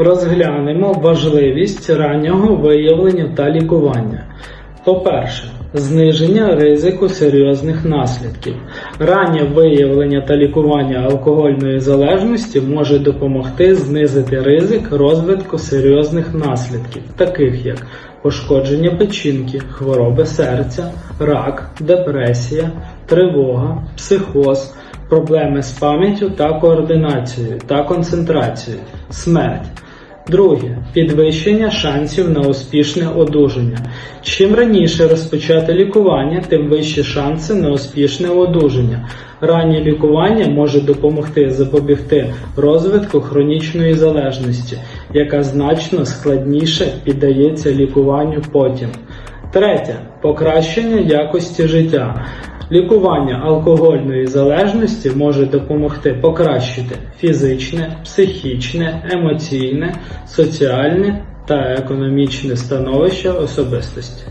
Розглянемо важливість раннього виявлення та лікування. По-перше, зниження ризику серйозних наслідків. Раннє виявлення та лікування алкогольної залежності може допомогти знизити ризик розвитку серйозних наслідків, таких як пошкодження печінки, хвороби серця, рак, депресія, тривога, психоз, проблеми з пам'яттю та координацією та концентрацією, смерть. Друге підвищення шансів на успішне одужання. Чим раніше розпочати лікування, тим вищі шанси на успішне одужання. Раннє лікування може допомогти запобігти розвитку хронічної залежності, яка значно складніше піддається лікуванню потім. Третє покращення якості життя. Лікування алкогольної залежності може допомогти покращити фізичне, психічне, емоційне, соціальне та економічне становище особистості.